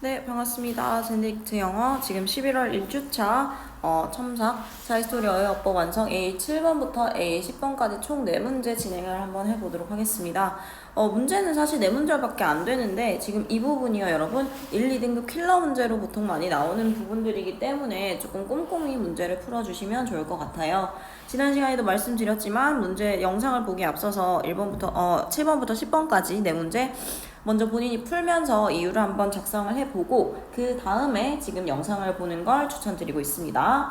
네, 반갑습니다. 젠딕트 영어 지금 11월 1주차 어, 첨삭 자이스토리 어휘어법 완성 A7번부터 A10번까지 총 4문제 진행을 한번 해보도록 하겠습니다. 어, 문제는 사실 4문제밖에 안 되는데 지금 이 부분이요 여러분 1, 2등급 킬러 문제로 보통 많이 나오는 부분들이기 때문에 조금 꼼꼼히 문제를 풀어주시면 좋을 것 같아요. 지난 시간에도 말씀드렸지만 문제 영상을 보기 앞서서 1번부터 어, 7번부터 10번까지 네 문제 먼저 본인이 풀면서 이유를 한번 작성을 해보고 그 다음에 지금 영상을 보는 걸 추천드리고 있습니다.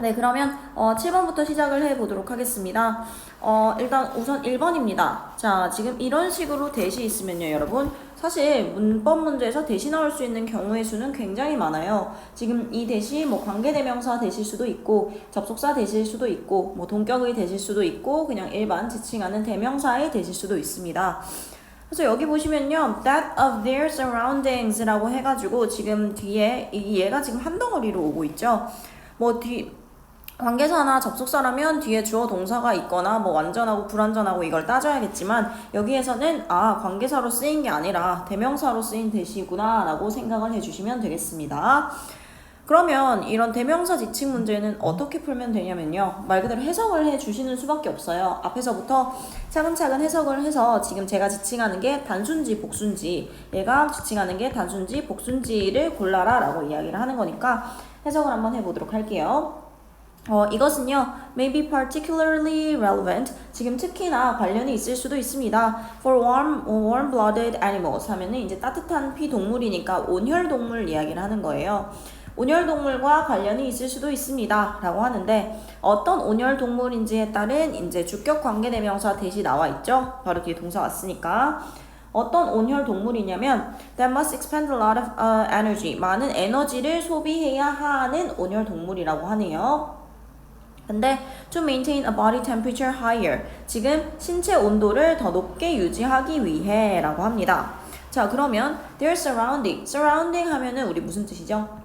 네, 그러면 어, 7번부터 시작을 해보도록 하겠습니다. 어, 일단 우선 1번입니다. 자, 지금 이런 식으로 대시 있으면요, 여러분. 사실 문법 문제에서 대시 나올 수 있는 경우의 수는 굉장히 많아요. 지금 이 대시 뭐 관계대명사 대실 수도 있고 접속사 대실 수도 있고 뭐 동격의 대실 수도 있고 그냥 일반 지칭하는 대명사의 대실 수도 있습니다. 그래서 여기 보시면요, that of their surroundings라고 해가지고 지금 뒤에 이 얘가 지금 한 덩어리로 오고 있죠. 뭐 뒤 관계사나 접속사라면 뒤에 주어 동사가 있거나 뭐 완전하고 불완전하고 이걸 따져야겠지만 여기에서는 아 관계사로 쓰인 게 아니라 대명사로 쓰인 대시구나 라고 생각을 해주시면 되겠습니다. 그러면 이런 대명사 지칭 문제는 어떻게 풀면 되냐면요. 말 그대로 해석을 해 주시는 수밖에 없어요. 앞에서부터 차근차근 해석을 해서 지금 제가 지칭하는 게 단순지, 복순지, 얘가 지칭하는 게 단순지, 복순지를 골라라 라고 이야기를 하는 거니까 해석을 한번 해보도록 할게요. 어, 이것은요, may be particularly relevant. 지금 특히나 관련이 있을 수도 있습니다. For warm, warm-blooded animals 하면은 이제 따뜻한 피 동물이니까 온혈 동물 이야기를 하는 거예요. 온혈 동물과 관련이 있을 수도 있습니다. 라고 하는데 어떤 온혈 동물인지에 따른 이제 주격 관계 대명사 대시 나와 있죠. 바로 뒤에 동사 왔으니까. 어떤 온혈 동물이냐면 that must expend a lot of uh, energy. 많은 에너지를 소비해야 하는 온혈 동물이라고 하네요. 근데 to maintain a body temperature higher. 지금 신체 온도를 더 높게 유지하기 위해 라고 합니다. 자, 그러면 their surrounding. surrounding 하면은 우리 무슨 뜻이죠?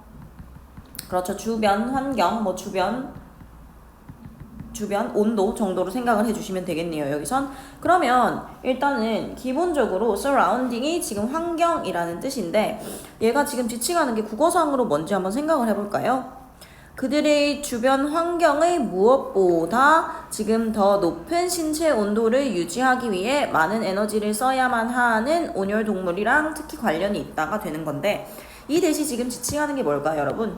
그렇죠. 주변 환경, 뭐 주변 주변 온도 정도로 생각을 해주시면 되겠네요. 여기선 그러면 일단은 기본적으로 surrounding이 지금 환경이라는 뜻인데 얘가 지금 지칭하는 게 국어상으로 뭔지 한번 생각을 해볼까요? 그들의 주변 환경의 무엇보다 지금 더 높은 신체 온도를 유지하기 위해 많은 에너지를 써야만 하는 온열 동물이랑 특히 관련이 있다가 되는 건데 이 대시 지금 지칭하는 게 뭘까요, 여러분?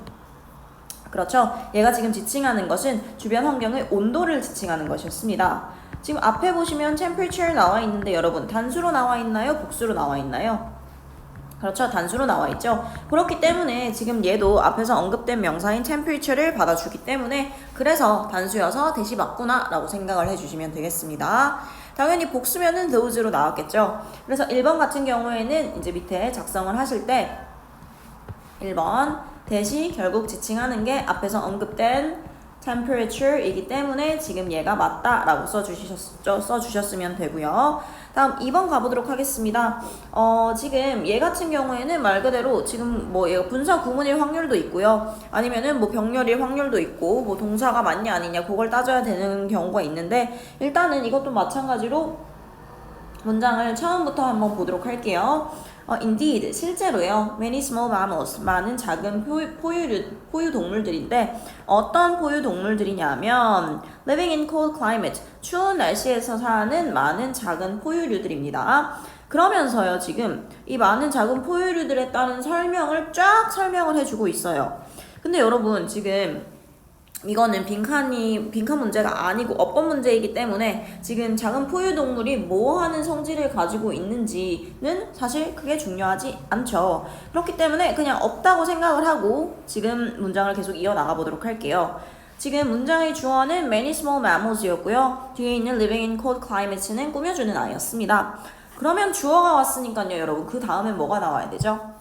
그렇죠. 얘가 지금 지칭하는 것은 주변 환경의 온도를 지칭하는 것이었습니다. 지금 앞에 보시면 temperature 나와 있는데 여러분 단수로 나와 있나요? 복수로 나와 있나요? 그렇죠. 단수로 나와 있죠. 그렇기 때문에 지금 얘도 앞에서 언급된 명사인 temperature를 받아주기 때문에 그래서 단수여서 대시 맞구나 라고 생각을 해주시면 되겠습니다. 당연히 복수면은 those로 나왔겠죠. 그래서 1번 같은 경우에는 이제 밑에 작성을 하실 때 1번 대시 결국 지칭하는 게 앞에서 언급된 temperature이기 때문에 지금 얘가 맞다라고 써주셨죠? 써주셨으면 되고요. 다음 2번 가보도록 하겠습니다. 어, 지금 얘 같은 경우에는 말 그대로 지금 뭐 얘가 분사 구문일 확률도 있고요. 아니면은 뭐 병렬일 확률도 있고 뭐 동사가 맞냐 아니냐 그걸 따져야 되는 경우가 있는데 일단은 이것도 마찬가지로 문장을 처음부터 한번 보도록 할게요. 어, indeed, 실제로요. Many small mammals, 많은 작은 포유, 포유, 포유 동물들인데 어떤 포유 동물들이냐면 living in cold climate, 추운 날씨에서 사는 많은 작은 포유류들입니다. 그러면서요, 지금 이 많은 작은 포유류들에 따른 설명을 쫙 설명을 해주고 있어요. 근데 여러분, 지금 이거는 빈칸이 빈칸 문제가 아니고 어법 문제이기 때문에 지금 작은 포유 동물이 뭐 하는 성질을 가지고 있는지는 사실 크게 중요하지 않죠. 그렇기 때문에 그냥 없다고 생각을 하고 지금 문장을 계속 이어 나가 보도록 할게요. 지금 문장의 주어는 many small mammals이었고요. 뒤에 있는 living in cold climates는 꾸며주는 아이였습니다. 그러면 주어가 왔으니까요, 여러분. 그 다음에 뭐가 나와야 되죠?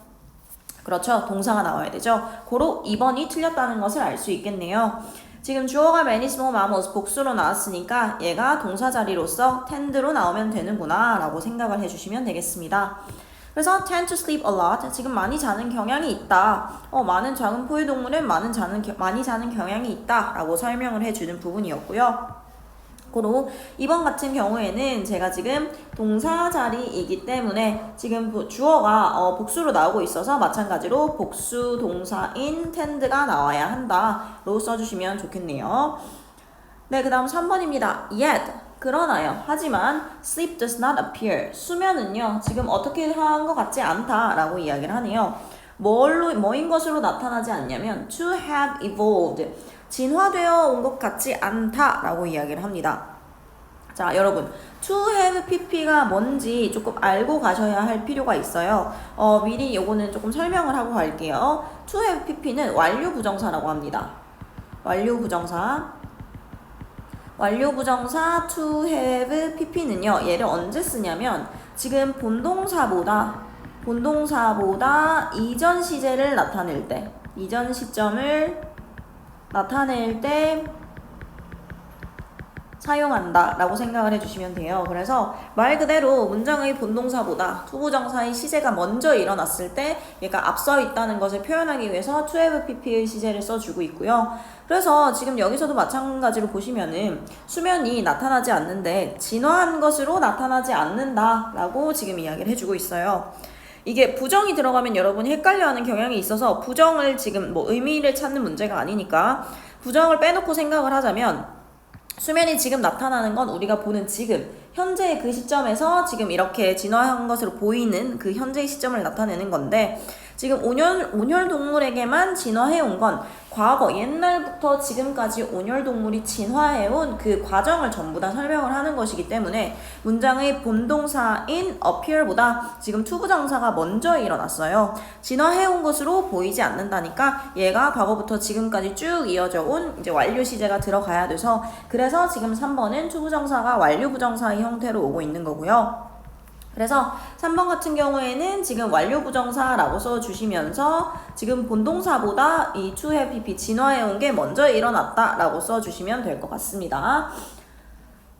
그렇죠. 동사가 나와야 되죠. 고로 2번이 틀렸다는 것을 알 수 있겠네요. 지금 주어가 small mammals 복수로 나왔으니까 얘가 동사 자리로서 tend로 나오면 되는구나 라고 생각을 해주시면 되겠습니다. 그래서 tend to sleep a lot. 지금 많이 자는 경향이 있다. 어, 많은 작은 포유동물은 많은 자는, 많이 자는 경향이 있다. 라고 설명을 해주는 부분이었고요. 고로 이번 같은 경우에는 제가 지금 동사 자리이기 때문에 지금 부- 주어가 어, 복수로 나오고 있어서 마찬가지로 복수 동사인 tend가 나와야 한다로 써주시면 좋겠네요. 네, 그 다음 3번입니다. Yet, 그러나요. 하지만 sleep does not appear. 수면은요, 지금 어떻게 한 것 같지 않다라고 이야기를 하네요. 뭘로, 뭐인 것으로 나타나지 않냐면 to have evolved. 진화되어 온 것 같지 않다라고 이야기를 합니다. 자, 여러분. to have pp가 뭔지 조금 알고 가셔야 할 필요가 있어요. 어, 미리 요거는 조금 설명을 하고 갈게요. to have pp는 완료 부정사라고 합니다. 완료 부정사. 완료 부정사 to have pp는요. 얘를 언제 쓰냐면 지금 본동사보다 본동사보다 이전 시제를 나타낼 때 이전 시점을 나타낼 때 사용한다 라고 생각을 해주시면 돼요. 그래서 말 그대로 문장의 본동사보다 투부정사의 시제가 먼저 일어났을 때 얘가 앞서 있다는 것을 표현하기 위해서 to have pp의 시제를 써주고 있고요. 그래서 지금 여기서도 마찬가지로 보시면은 수면이 나타나지 않는데 진화한 것으로 나타나지 않는다 라고 지금 이야기를 해주고 있어요. 이게 부정이 들어가면 여러분이 헷갈려하는 경향이 있어서 부정을 지금 뭐 의미를 찾는 문제가 아니니까 부정을 빼놓고 생각을 하자면 수면이 지금 나타나는 건 우리가 보는 지금 현재의 그 시점에서 지금 이렇게 진화한 것으로 보이는 그 현재의 시점을 나타내는 건데 지금 온열, 온열 동물에게만 진화해온 건 과거 옛날부터 지금까지 온열 동물이 진화해온 그 과정을 전부 다 설명을 하는 것이기 때문에 문장의 본동사인 appear보다 지금 투부정사가 먼저 일어났어요. 진화해온 것으로 보이지 않는다니까 얘가 과거부터 지금까지 쭉 이어져 온 이제 완료 시제가 들어가야 돼서 그래서 지금 3번은 투부정사가 완료 부정사의 형태로 오고 있는 거고요. 그래서 3번 같은 경우에는 지금 완료 부정사라고 써주시면서 지금 본동사보다 이 to have pp 진화해온 게 먼저 일어났다라고 써주시면 될 것 같습니다.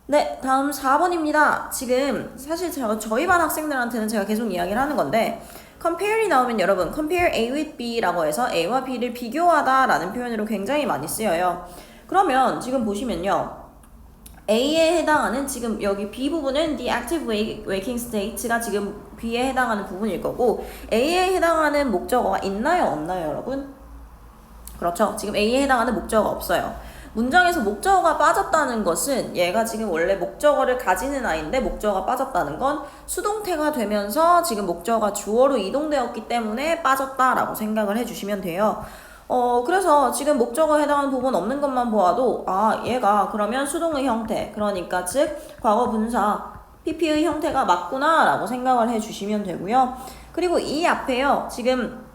네, 다음 4번입니다. 지금 사실 제가 저희 반 학생들한테는 제가 계속 이야기를 하는 건데 compare이 나오면 여러분 compare A with B라고 해서 A와 B를 비교하다라는 표현으로 굉장히 많이 쓰여요. 그러면 지금 보시면요. A에 해당하는 지금 여기 B 부분은 the active waking state가 지금 B에 해당하는 부분일 거고 A에 해당하는 목적어가 있나요 없나요 여러분? 그렇죠. 지금 A에 해당하는 목적어가 없어요. 문장에서 목적어가 빠졌다는 것은 얘가 지금 원래 목적어를 가지는 아이인데 목적어가 빠졌다는 건 수동태가 되면서 지금 목적어가 주어로 이동되었기 때문에 빠졌다라고 생각을 해주시면 돼요. 어, 그래서 지금 목적어에 해당하는 부분 없는 것만 보아도, 아, 얘가 그러면 수동의 형태, 그러니까 즉, 과거 분사, PP의 형태가 맞구나, 라고 생각을 해 주시면 되고요. 그리고 이 앞에요, 지금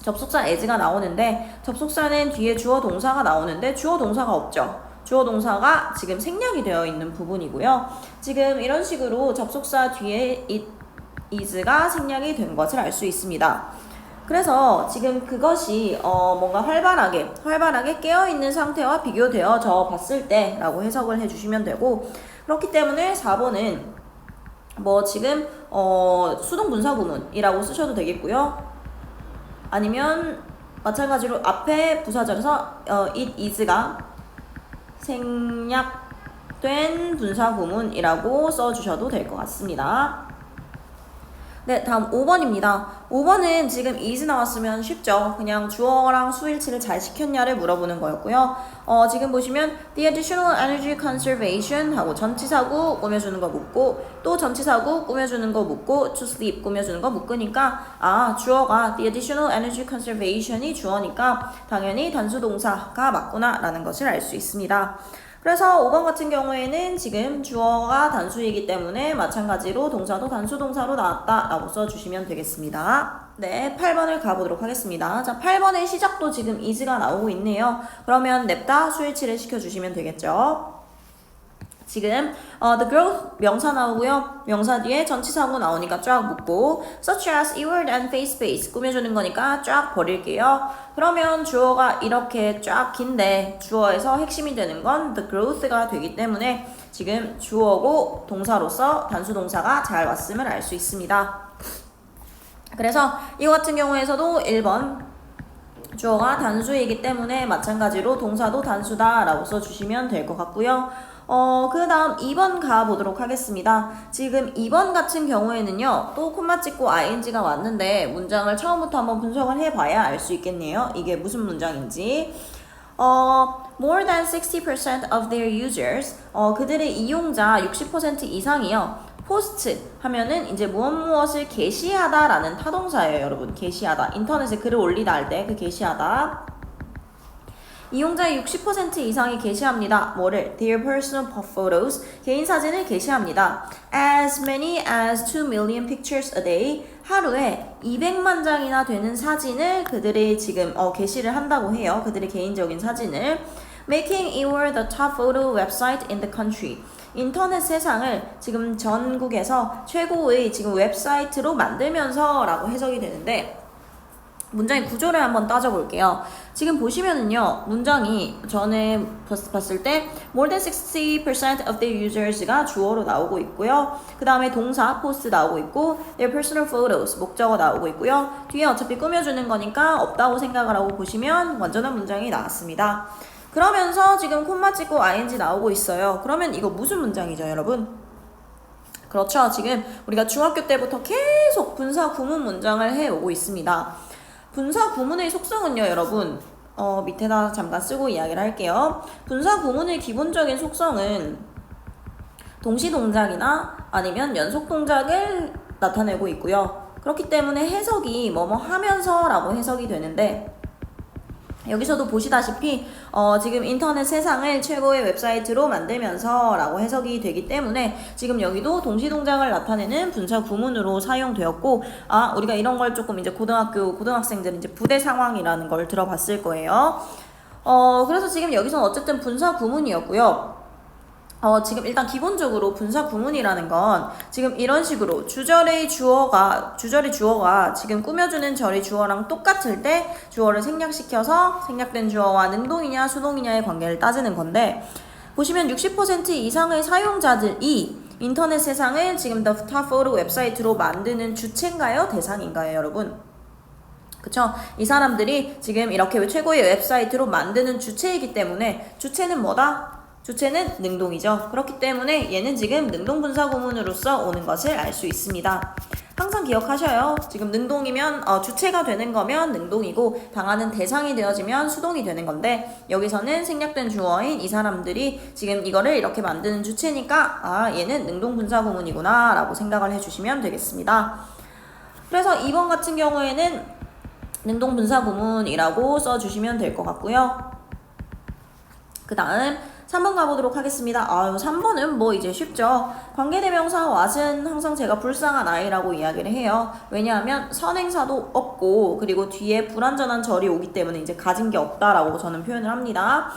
접속사 as가 나오는데, 접속사는 뒤에 주어 동사가 나오는데, 주어 동사가 없죠. 주어 동사가 지금 생략이 되어 있는 부분이고요. 지금 이런 식으로 접속사 뒤에 it, is가 생략이 된 것을 알 수 있습니다. 그래서 지금 그것이 어 뭔가 활발하게 활발하게 깨어 있는 상태와 비교되어져 봤을 때라고 해석을 해 주시면 되고 그렇기 때문에 4번은 뭐 지금 어 수동 분사 구문이라고 쓰셔도 되겠고요. 아니면 마찬가지로 앞에 부사절에서 어 it is가 생략된 분사 구문이라고 써 주셔도 될 것 같습니다. 네, 다음 5번입니다. 5번은 지금 is 나왔으면 쉽죠. 그냥 주어랑 수일치를 잘 시켰냐를 물어보는 거였고요. 어, 지금 보시면 the additional energy conservation 하고 전치사구 꾸며주는 거 묻고 또 전치사구 꾸며주는 거 묻고 to sleep 꾸며주는 거 묶으니까 아, 주어가 the additional energy conservation이 주어니까 당연히 단수 동사가 맞구나 라는 것을 알 수 있습니다. 그래서 5번 같은 경우에는 지금 주어가 단수이기 때문에 마찬가지로 동사도 단수 동사로 나왔다 라고 써주시면 되겠습니다. 네, 8번을 가보도록 하겠습니다. 자, 8번의 시작도 지금 is가 나오고 있네요. 그러면 냅다 수일치를 시켜주시면 되겠죠. 지금 어, the girl 명사 나오고요. 명사 뒤에 전치사구 나오니까 쫙 묶고 such as earword and face space 꾸며주는 거니까 쫙 버릴게요. 그러면 주어가 이렇게 쫙 긴데 주어에서 핵심이 되는 건 the growth가 되기 때문에 지금 주어고 동사로서 단수 동사가 잘 왔음을 알 수 있습니다. 그래서 이 같은 경우에서도 1번 주어가 단수이기 때문에 마찬가지로 동사도 단수다라고 써주시면 될 것 같고요. 어, 그 다음 2번 가보도록 하겠습니다. 지금 2번 같은 경우에는요, 또 콤마 찍고 ing가 왔는데, 문장을 처음부터 한번 분석을 해봐야 알 수 있겠네요. 이게 무슨 문장인지. 어, more than 60% of their users, 어, 그들의 이용자 60% 이상이요. 포스트 하면은 이제 무엇 무엇을 게시하다라는 타동사예요, 여러분. 게시하다. 인터넷에 글을 올리다 할 때 그 게시하다. 이용자의 60% 이상이 게시합니다. 뭐를? Their personal photos, 개인 사진을 게시합니다. As many as 2 million pictures a day, 하루에 200만 장이나 되는 사진을 그들이 지금 어, 게시를 한다고 해요. 그들의 개인적인 사진을. Making it the top photo website in the country. 인터넷 세상을 지금 전국에서 최고의 지금 웹사이트로 만들면서라고 해석이 되는데 문장의 구조를 한번 따져볼게요. 지금 보시면은요, 문장이 전에 봤- 봤을 때 more than 60% of their users가 주어로 나오고 있고요. 그 다음에 동사 post 나오고 있고 their personal photos 목적어 나오고 있고요. 뒤에 어차피 꾸며주는 거니까 없다고 생각을 하고 보시면 완전한 문장이 나왔습니다. 그러면서 지금 콤마 찍고 ing 나오고 있어요. 그러면 이거 무슨 문장이죠, 여러분? 그렇죠. 지금 우리가 중학교 때부터 계속 분사 구문 문장을 해오고 있습니다. 분사 구문의 속성은요, 여러분. 어, 밑에다 잠깐 쓰고 이야기를 할게요. 분사 구문의 기본적인 속성은 동시 동작이나 아니면 연속 동작을 나타내고 있고요. 그렇기 때문에 해석이 뭐뭐 하면서라고 해석이 되는데 여기서도 보시다시피 어, 지금 인터넷 세상을 최고의 웹사이트로 만들면서 라고 해석이 되기 때문에 지금 여기도 동시 동작을 나타내는 분사 구문으로 사용되었고 아 우리가 이런 걸 조금 이제 고등학교 고등학생들은 이제 부대 상황이라는 걸 들어봤을 거예요. 어 그래서 지금 여기서는 어쨌든 분사 구문이었고요. 어, 지금 일단 기본적으로 분사 구문이라는 건 지금 이런 식으로 주절의 주어가 주절의 주어가 지금 꾸며주는 절의 주어랑 똑같을 때 주어를 생략시켜서 생략된 주어와 능동이냐 수동이냐의 관계를 따지는 건데 보시면 60% 이상의 사용자들이 인터넷 세상을 지금 Top Photo 웹사이트로 만드는 주체인가요? 대상인가요, 여러분? 그쵸? 이 사람들이 지금 이렇게 최고의 웹사이트로 만드는 주체이기 때문에 주체는 뭐다? 주체는 능동이죠. 그렇기 때문에 얘는 지금 능동분사 구문으로서 오는 것을 알 수 있습니다. 항상 기억하셔요. 지금 능동이면 어, 주체가 되는 거면 능동이고 당하는 대상이 되어지면 수동이 되는 건데 여기서는 생략된 주어인 이 사람들이 지금 이거를 이렇게 만드는 주체니까 아 얘는 능동분사 구문이구나 라고 생각을 해주시면 되겠습니다. 그래서 2번 같은 경우에는 능동분사 구문이라고 써주시면 될 것 같고요. 그 다음 3번 가보도록 하겠습니다. 아유, 3번은 뭐 이제 쉽죠. 관계대명사 what은 항상 제가 불쌍한 아이라고 이야기를 해요. 왜냐하면 선행사도 없고 그리고 뒤에 불완전한 절이 오기 때문에 이제 가진 게 없다라고 저는 표현을 합니다.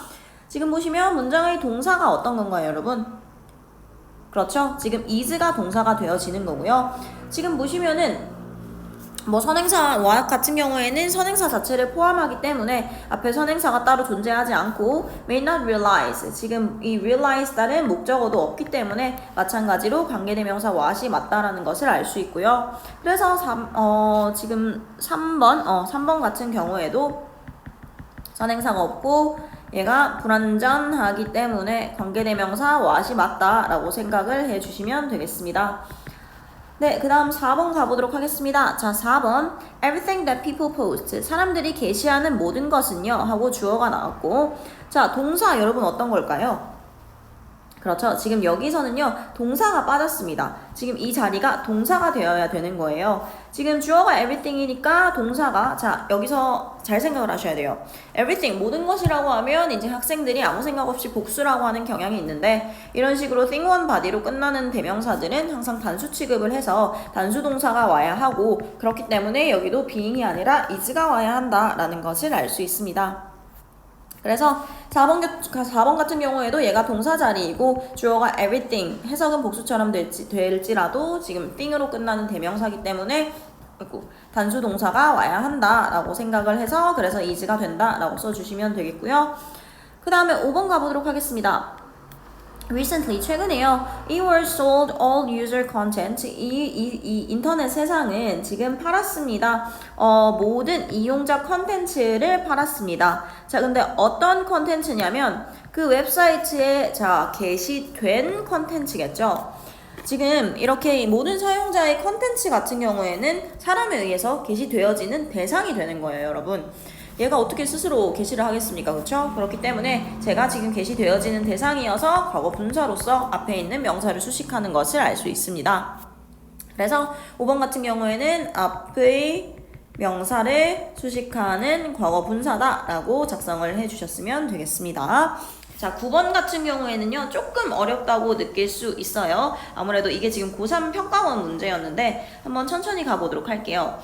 지금 보시면 문장의 동사가 어떤 건가요, 여러분? 그렇죠. 지금 is가 동사가 되어지는 거고요. 지금 보시면은 뭐 선행사 와 같은 경우에는 선행사 자체를 포함하기 때문에 앞에 선행사가 따로 존재하지 않고 may not realize 지금 이 realize다는 목적어도 없기 때문에 마찬가지로 관계대명사 what이 맞다라는 것을 알 수 있고요. 그래서 3, 어, 지금 3번 어, 3번 같은 경우에도 선행사가 없고 얘가 불완전하기 때문에 관계대명사 what이 맞다라고 생각을 해주시면 되겠습니다. 네, 그 다음 4번 가보도록 하겠습니다. 자, 4번. Everything that people post. 사람들이 게시하는 모든 것은요. 하고 주어가 나왔고. 자, 동사 여러분 어떤 걸까요? 그렇죠. 지금 여기서는요, 동사가 빠졌습니다. 지금 이 자리가 동사가 되어야 되는 거예요. 지금 주어가 everything이니까 동사가, 자, 여기서 잘 생각을 하셔야 돼요. everything, 모든 것이라고 하면 이제 학생들이 아무 생각 없이 복수라고 하는 경향이 있는데, 이런 식으로 thing one body로 끝나는 대명사들은 항상 단수 취급을 해서 단수 동사가 와야 하고, 그렇기 때문에 여기도 being이 아니라 is가 와야 한다라는 것을 알 수 있습니다. 그래서 4번, 4번 같은 경우에도 얘가 동사 자리이고 주어가 everything 해석은 복수처럼 될지, 될지라도 지금 thing으로 끝나는 대명사기 때문에 단수 동사가 와야 한다라고 생각을 해서 그래서 is가 된다라고 써주시면 되겠고요. 그 다음에 5번 가보도록 하겠습니다. Recently 최근에요. eWorld sold all user content. 이, 이, 이 인터넷 세상은 지금 팔았습니다. 어, 모든 이용자 컨텐츠를 팔았습니다. 자, 근데 어떤 컨텐츠냐면 그 웹사이트에 자 게시된 컨텐츠겠죠. 지금 이렇게 모든 사용자의 컨텐츠 같은 경우에는 사람에 의해서 게시되어지는 대상이 되는 거예요, 여러분. 얘가 어떻게 스스로 게시를 하겠습니까? 그렇죠? 그렇기 때문에 제가 지금 게시되어지는 대상이어서 과거 분사로서 앞에 있는 명사를 수식하는 것을 알 수 있습니다. 그래서 5번 같은 경우에는 앞의 명사를 수식하는 과거 분사다라고 작성을 해주셨으면 되겠습니다. 자, 9번 같은 경우에는요, 조금 어렵다고 느낄 수 있어요. 아무래도 이게 지금 고3 평가원 문제였는데, 한번 천천히 가보도록 할게요.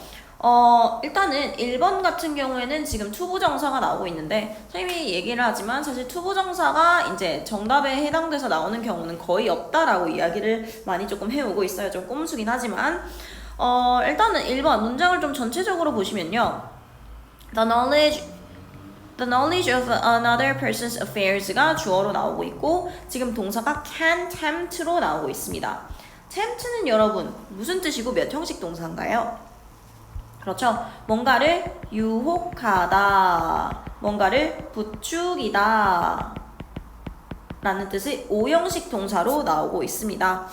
어, 일단은 1번 같은 경우에는 지금 투부 정사가 나오고 있는데, 선생님이 얘기를 하지만 사실 투부 정사가 이제 정답에 해당돼서 나오는 경우는 거의 없다라고 이야기를 많이 조금 해오고 있어요. 좀 꼼수긴 하지만. 어, 일단은 1번 문장을 좀 전체적으로 보시면요. The knowledge The knowledge of another person's affairs가 주어로 나오고 있고 지금 동사가 can tempt로 나오고 있습니다. tempt는 여러분 무슨 뜻이고 몇 형식 동사인가요? 그렇죠. 뭔가를 유혹하다, 뭔가를 부추기다 라는 뜻의 오형식 동사로 나오고 있습니다.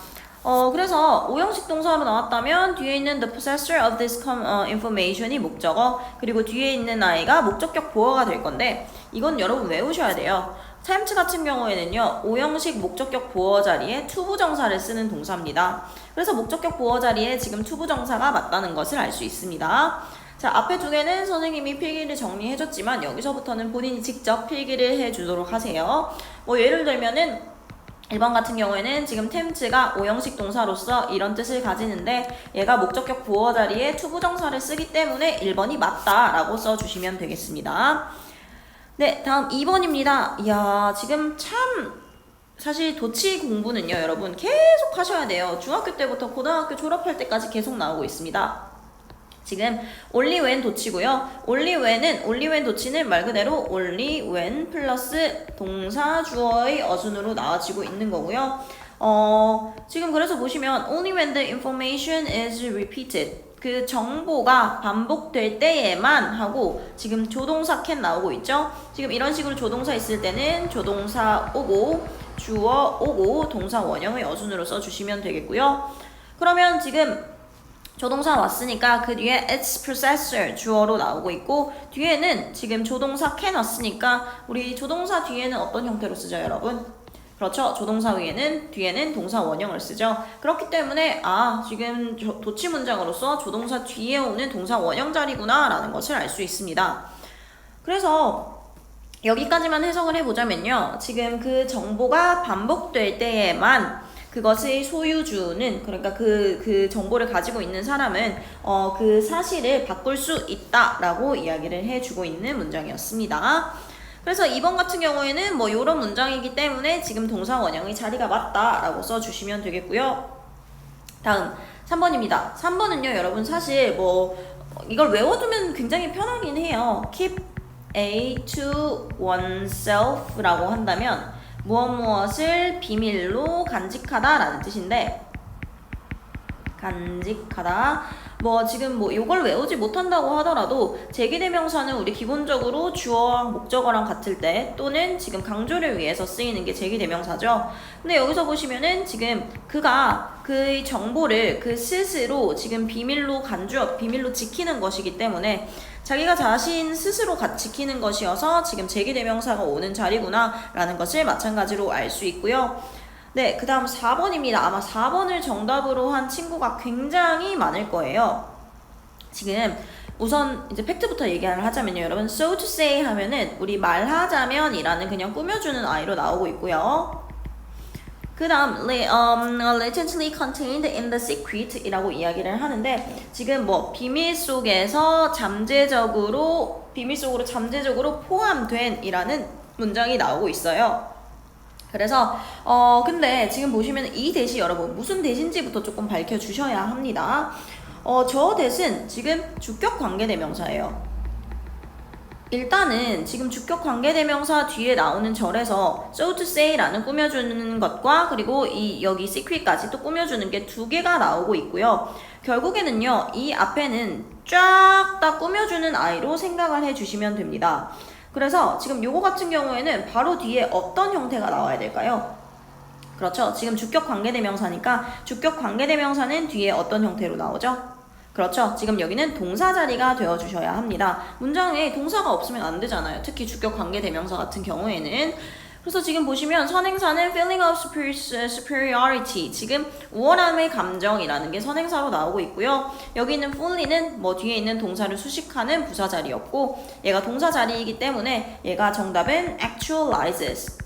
어, 그래서 오형식 동사로 나왔다면 뒤에 있는 the possessor of this 어, information이 목적어 그리고 뒤에 있는 아이가 목적격 보어가 될 건데 이건 여러분 외우셔야 돼요. Temp트 같은 경우에는요 오형식 목적격 보어 자리에 투부정사를 쓰는 동사입니다. 그래서 목적격 보어 자리에 지금 투부정사가 맞다는 것을 알 수 있습니다. 자 앞에 두 개는 선생님이 필기를 정리해줬지만 여기서부터는 본인이 직접 필기를 해주도록 하세요. 뭐 예를 들면은 1번 같은 경우에는 지금 템츠가 오형식 동사로서 이런 뜻을 가지는데 얘가 목적격 보어 자리에 투부정사를 쓰기 때문에 1번이 맞다라고 써주시면 되겠습니다. 네, 다음 2번입니다. 이야, 지금 참 사실 도치 공부는요, 여러분 계속 하셔야 돼요. 중학교 때부터 고등학교 졸업할 때까지 계속 나오고 있습니다. 지금 when 도치고요. only when 도치는 말 그대로 when 플러스 동사 주어의 어순으로 나와지고 있는 거고요. 어, 지금 그래서 보시면 only when the information is repeated 그 정보가 반복될 때에만 하고 지금 조동사 can 나오고 있죠. 지금 이런 식으로 조동사 있을 때는 조동사 오고 주어 오고 동사 원형의 어순으로 써주시면 되겠고요. 그러면 지금 조동사 왔으니까 그 뒤에 its possessor 주어로 나오고 있고 뒤에는 지금 조동사 can 왔으니까 우리 조동사 뒤에는 어떤 형태로 쓰죠 여러분? 그렇죠. 조동사 위에는 뒤에는 동사 원형을 쓰죠. 그렇기 때문에 아 지금 조, 도치 문장으로서 조동사 뒤에 오는 동사 원형 자리구나 라는 것을 알 수 있습니다. 그래서 여기까지만 해석을 해보자면요. 지금 그 정보가 반복될 때에만 그것의 소유주는 그러니까 그, 그 정보를 가지고 있는 사람은 어, 그 사실을 바꿀 수 있다라고 이야기를 해주고 있는 문장이었습니다. 그래서 2번 같은 경우에는 뭐 이런 문장이기 때문에 지금 동사 원형이 자리가 맞다라고 써주시면 되겠고요. 다음 3번입니다. 3번은요 여러분 사실 뭐 이걸 외워두면 굉장히 편하긴 해요. keep a to oneself라고 한다면 무엇 무엇을 비밀로 간직하다라는 뜻인데 간직하다 뭐 지금 뭐 이걸 외우지 못한다고 하더라도 제기대명사는 우리 기본적으로 주어랑 목적어랑 같을 때 또는 지금 강조를 위해서 쓰이는 게 제기대명사죠. 근데 여기서 보시면은 지금 그가 그의 정보를 그 스스로 지금 비밀로 간주 비밀로 지키는 것이기 때문에 자기가 자신 스스로 지키는 것이어서 지금 제기대명사가 오는 자리구나 라는 것을 마찬가지로 알 수 있고요. 네, 그 다음 4번입니다. 아마 4번을 정답으로 한 친구가 굉장히 많을 거예요. 지금 우선 이제 팩트부터 얘기를 하자면요. 여러분, so to say 하면은 우리 말하자면 이라는 그냥 꾸며주는 아이로 나오고 있고요. 그 다음, um, latently contained in the secret 이라고 이야기를 하는데 지금 뭐 비밀 속에서 잠재적으로 비밀 속으로 잠재적으로 포함된 이라는 문장이 나오고 있어요. 그래서 어 근데 지금 보시면 이 대시 여러분 무슨 대신지부터 조금 밝혀 주셔야 합니다. 어 저 대신 지금 주격 관계 대명사예요. 일단은 지금 주격 관계대명사 뒤에 나오는 절에서 so to say라는 꾸며주는 것과 그리고 이 여기 secret까지 또 꾸며주는 게 두 개가 나오고 있고요. 결국에는요, 이 앞에는 쫙 다 꾸며주는 아이로 생각을 해주시면 됩니다. 그래서 지금 요거 같은 경우에는 바로 뒤에 어떤 형태가 나와야 될까요? 그렇죠. 지금 주격 관계대명사니까 주격 관계대명사는 뒤에 어떤 형태로 나오죠? 그렇죠. 지금 여기는 동사 자리가 되어 주셔야 합니다. 문장에 동사가 없으면 안 되잖아요. 특히 주격 관계 대명사 같은 경우에는 그래서 지금 보시면 선행사는 feeling of superi- superiority 지금 우월함의 감정이라는 게 선행사로 나오고 있고요. 여기 있는 fully는 뭐 뒤에 있는 동사를 수식하는 부사 자리였고 얘가 동사 자리이기 때문에 얘가 정답은 actualizes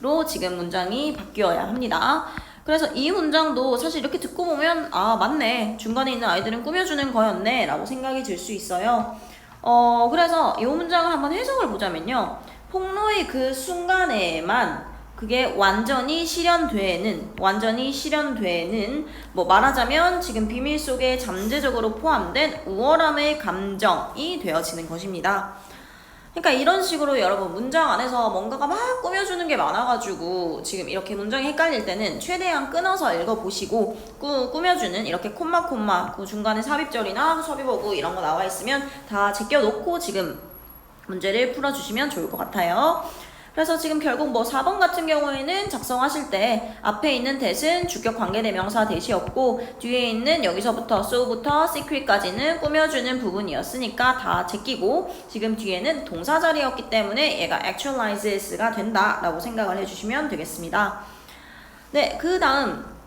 로 지금 문장이 바뀌어야 합니다. 그래서 이 문장도 사실 이렇게 듣고 보면 아 맞네 중간에 있는 아이들은 꾸며주는 거였네 라고 생각이 들 수 있어요 어 그래서 이 문장을 한번 해석을 보자면요 폭로의 그 순간에만 그게 완전히 실현되는 완전히 실현되는 뭐 말하자면 지금 비밀 속에 잠재적으로 포함된 우월함의 감정이 되어지는 것입니다. 그러니까 이런 식으로 여러분 문장 안에서 뭔가가 막 꾸며주는 게 많아가지고 지금 이렇게 문장이 헷갈릴 때는 최대한 끊어서 읽어보시고 꾸, 꾸며주는 이렇게 콤마 콤마 그 중간에 삽입절이나 섭입어구 이런 거 나와 있으면 다 제껴놓고 지금 문제를 풀어주시면 좋을 것 같아요. 그래서 지금 결국 뭐 4번 같은 경우에는 작성하실 때 앞에 있는 대신 주격 관계대명사 대시였고 뒤에 있는 여기서부터 so부터 secret까지는 꾸며주는 부분이었으니까 다 제끼고 지금 뒤에는 동사 자리였기 때문에 얘가 actualizes가 된다라고 생각을 해주시면 되겠습니다. 네, 그 다음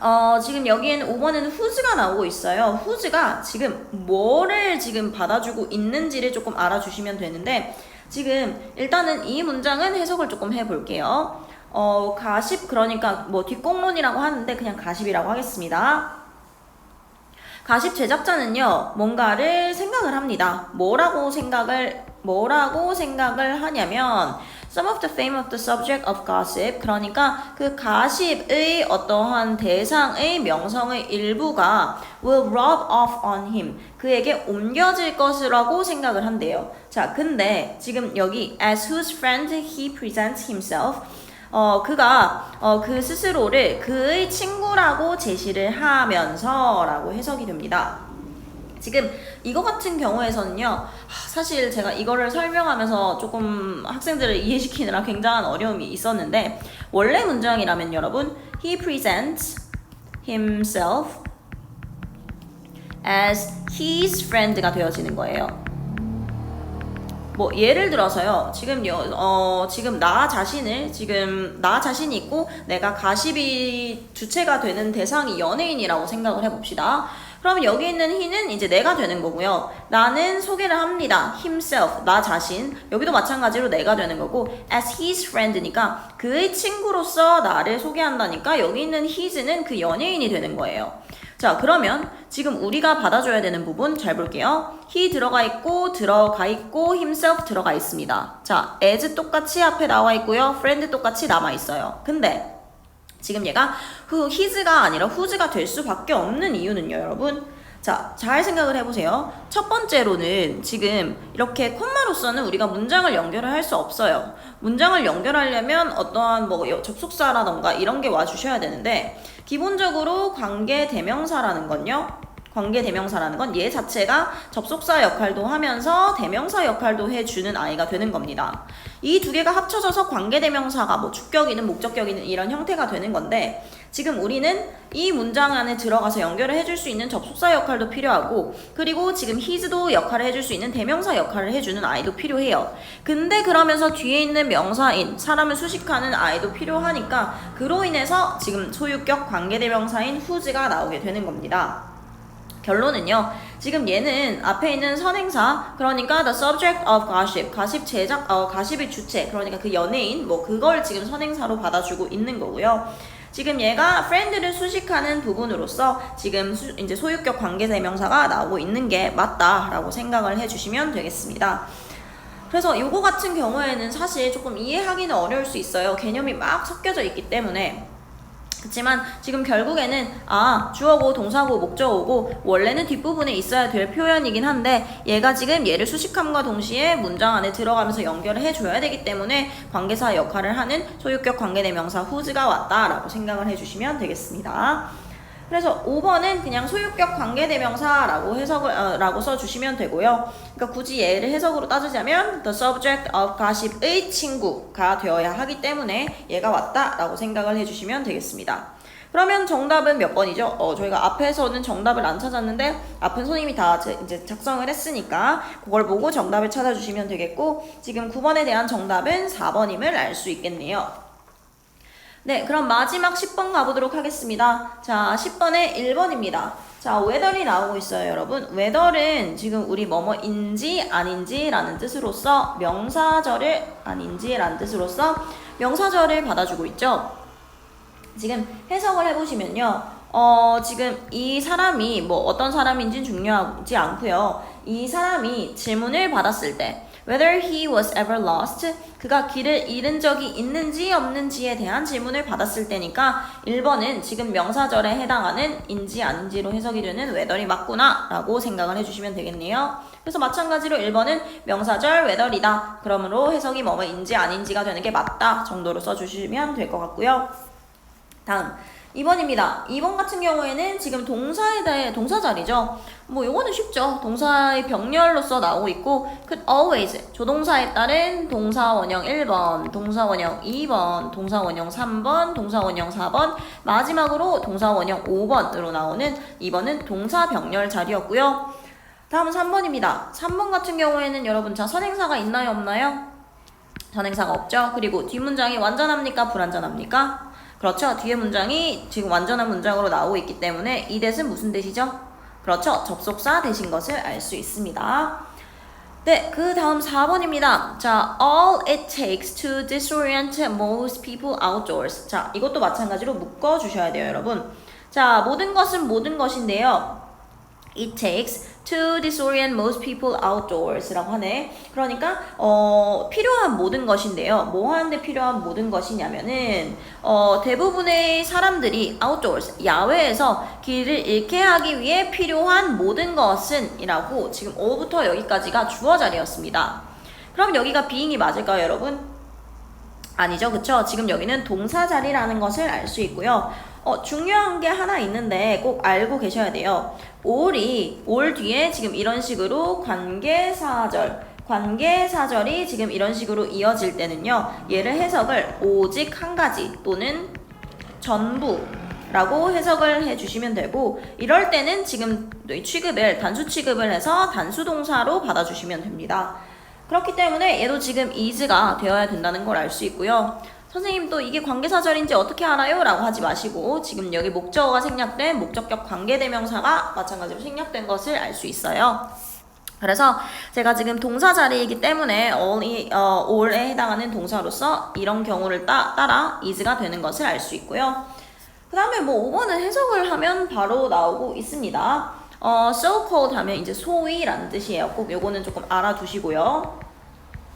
어, 지금 여기에는 5번에는 who's가 나오고 있어요. who's가 지금 뭐를 지금 받아주고 있는지를 조금 알아주시면 되는데 지금 일단은 이 문장은 해석을 조금 해볼게요. 어, 가십 그러니까 뭐 뒷공론이라고 하는데 그냥 가십이라고 하겠습니다. 가십 제작자는요, 뭔가를 생각을 합니다. 뭐라고 생각을, 뭐라고 생각을 하냐면, some of the fame of the subject of gossip. 그러니까 그 가십의 어떠한 대상의 명성의 일부가 will rub off on him. 그에게 옮겨질 것이라고 생각을 한대요. 자, 근데 지금 여기 as whose friend he presents himself. 어, 그가 어, 그 스스로를 그의 친구라고 제시를 하면서라고 해석이 됩니다. 지금 이거 같은 경우에서는요, 하, 사실 제가 이거를 설명하면서 조금 학생들을 이해시키느라 굉장한 어려움이 있었는데, 원래 문장이라면 여러분, he presents himself as his friend가 되어지는 거예요. 뭐 예를 들어서요. 지금 여, 어 지금 나 자신을 지금 나 자신이 있고 내가 가십이 주체가 되는 대상이 연예인이라고 생각을 해 봅시다. 그럼 여기 있는 he는 이제 내가 되는 거고요. 나는 소개를 합니다. himself, 나 자신. 여기도 마찬가지로 내가 되는 거고 as his friend니까 그의 친구로서 나를 소개한다니까 여기 있는 his는 그 연예인이 되는 거예요. 자, 그러면 지금 우리가 받아줘야 되는 부분 잘 볼게요. he 들어가 있고, 들어가 있고, himself 들어가 있습니다. 자, as 똑같이 앞에 나와 있고요. friend 똑같이 남아 있어요. 근데 지금 얘가 who, his가 아니라 who's가 될 수밖에 없는 이유는요, 여러분. 자, 잘 생각을 해보세요. 첫 번째로는 지금 이렇게 콤마로서는 우리가 문장을 연결을 할 수 없어요. 문장을 연결하려면 어떠한 뭐 접속사라던가 이런 게 와주셔야 되는데, 기본적으로 관계 대명사라는 건요. 관계 대명사라는 건 얘 자체가 접속사 역할도 하면서 대명사 역할도 해주는 아이가 되는 겁니다. 이 두 개가 합쳐져서 관계 대명사가 뭐 주격이든 목적격이든 이런 형태가 되는 건데 지금 우리는 이 문장 안에 들어가서 연결을 해줄 수 있는 접속사 역할도 필요하고 그리고 지금 his도 역할을 해줄 수 있는 대명사 역할을 해주는 아이도 필요해요. 근데 그러면서 뒤에 있는 명사인 사람을 수식하는 아이도 필요하니까 그로 인해서 지금 소유격 관계대명사인 who's가 나오게 되는 겁니다. 결론은요. 지금 얘는 앞에 있는 선행사 그러니까 the subject of gossip 가십 제작 어 가십의 주체 그러니까 그 연예인 뭐 그걸 지금 선행사로 받아주고 있는 거고요. 지금 얘가 friend를 수식하는 부분으로서 지금 수, 이제 소유격 관계대명사가 나오고 있는 게 맞다라고 생각을 해주시면 되겠습니다. 그래서 요거 같은 경우에는 사실 조금 이해하기는 어려울 수 있어요. 개념이 막 섞여져 있기 때문에 그렇지만 지금 결국에는 아 주어고 동사고 목적어고 원래는 뒷부분에 있어야 될 표현이긴 한데 얘가 지금 얘를 수식함과 동시에 문장 안에 들어가면서 연결을 해줘야 되기 때문에 관계사 역할을 하는 소유격 관계대명사 who's가 왔다라고 생각을 해주시면 되겠습니다. 그래서 5번은 그냥 소유격 관계대명사라고 해석을 어, 라고 써주시면 되고요. 그러니까 굳이 얘를 해석으로 따지자면 the subject of gossip의 친구가 되어야 하기 때문에 얘가 왔다라고 생각을 해주시면 되겠습니다. 그러면 정답은 몇 번이죠? 어, 저희가 앞에서는 정답을 안 찾았는데 앞은 손님이 다 제- 이제 작성을 했으니까 그걸 보고 정답을 찾아주시면 되겠고 지금 9번에 대한 정답은 4번임을 알 수 있겠네요. 네, 그럼 마지막 10번 가보도록 하겠습니다. 자, 10번에 1번입니다. 자, whether이 나오고 있어요, 여러분. whether은 지금 우리 뭐뭐인지 아닌지라는 뜻으로서 명사절을 아닌지라는 뜻으로서 명사절을 받아주고 있죠. 지금 해석을 해보시면요. 어, 지금 이 사람이 뭐 어떤 사람인지 중요하지 않고요. 이 사람이 질문을 받았을 때 whether he was ever lost 그가 길을 잃은 적이 있는지 없는지에 대한 질문을 받았을 때니까 1번은 지금 명사절에 해당하는 인지 아닌지로 해석이 되는 whether이 맞구나 라고 생각을 해주시면 되겠네요. 그래서 마찬가지로 1번은 명사절 whether이다. 그러므로 해석이 뭐뭐인지 아닌지가 되는 게 맞다 정도로 써주시면 될 것 같고요. 다음 2번입니다. 2번 같은 경우에는 지금 동사에 대해 동사 자리죠. 뭐 요거는 쉽죠. 동사의 병렬로서 나오고 있고 could always 조동사에 따른 동사 원형 1번, 동사 원형 2번, 동사 원형 3번, 동사 원형 4번, 마지막으로 동사 원형 5번으로 나오는 2번은 동사 병렬 자리였고요. 다음은 3번입니다. 3번 같은 경우에는 여러분 자 선행사가 있나요, 없나요? 선행사가 없죠. 그리고 뒷문장이 완전합니까? 불완전합니까? 그렇죠. 뒤에 문장이 지금 완전한 문장으로 나오고 있기 때문에 이 대신 무슨 대시죠? 그렇죠. 접속사 대신 것을 알 수 있습니다. 네, 그 다음 4번입니다. 자, all it takes to disorient most people outdoors. 자, 이것도 마찬가지로 묶어 주셔야 돼요, 여러분. 자, 모든 것은 모든 것인데요. It takes to disorient most people outdoors라고 하네. 그러니까 어, 필요한 모든 것인데요. 뭐 하는데 필요한 모든 것이냐면은 어, 대부분의 사람들이 outdoors 야외에서 길을 잃게 하기 위해 필요한 모든 것은이라고 지금 5부터 여기까지가 주어 자리였습니다. 그럼 여기가 being이 맞을까요, 여러분? 아니죠, 그쵸? 지금 여기는 동사 자리라는 것을 알 수 있고요. 어, 중요한 게 하나 있는데 꼭 알고 계셔야 돼요. all이 all 뒤에 지금 이런 식으로 관계사절, 관계사절이 지금 이런 식으로 이어질 때는요. 얘를 해석을 오직 한 가지 또는 전부 라고 해석을 해 주시면 되고 이럴 때는 지금 취급을 단수 취급을 해서 단수 동사로 받아 주시면 됩니다. 그렇기 때문에 얘도 지금 is가 되어야 된다는 걸 알 수 있고요. 선생님 또 이게 관계사절인지 어떻게 알아요? 라고 하지 마시고 지금 여기 목적어가 생략된 목적격 관계대명사가 마찬가지로 생략된 것을 알 수 있어요. 그래서 제가 지금 동사 자리이기 때문에 all이, 어, all에 해당하는 동사로서 이런 경우를 따, 따라 is가 되는 것을 알 수 있고요. 그 다음에 뭐 5번은 해석을 하면 바로 나오고 있습니다. 어, so called 하면 이제 소위라는 뜻이에요. 꼭 요거는 조금 알아두시고요.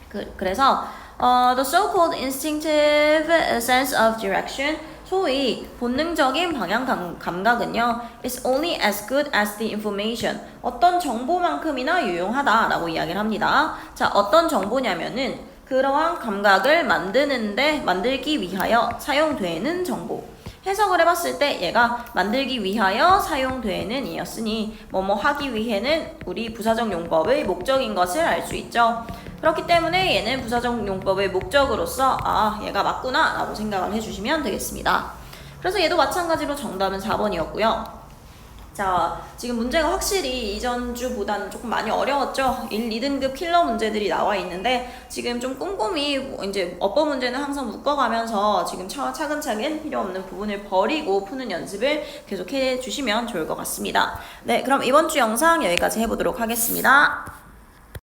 그, 그래서 어, the so-called instinctive sense of direction 소위 본능적인 방향 감, 감각은요 is only as good as the information 어떤 정보만큼이나 유용하다라고 이야기를 합니다. 자, 어떤 정보냐면은 그러한 감각을 만드는데 만들기 위하여 사용되는 정보. 해석을 해봤을 때 얘가 만들기 위하여 사용되는 이었으니 뭐뭐 하기 위해는 우리 부사적 용법의 목적인 것을 알 수 있죠. 그렇기 때문에 얘는 부사적 용법의 목적으로서 아 얘가 맞구나 라고 생각을 해주시면 되겠습니다. 그래서 얘도 마찬가지로 정답은 4번이었고요. 자, 지금 문제가 확실히 이전 주보다는 조금 많이 어려웠죠. 1, 2등급 킬러 문제들이 나와 있는데 지금 좀 꼼꼼히 이제 어법 문제는 항상 묶어가면서 지금 차, 차근차근 필요 없는 부분을 버리고 푸는 연습을 계속 해 주시면 좋을 것 같습니다. 네, 그럼 이번 주 영상 여기까지 해보도록 하겠습니다.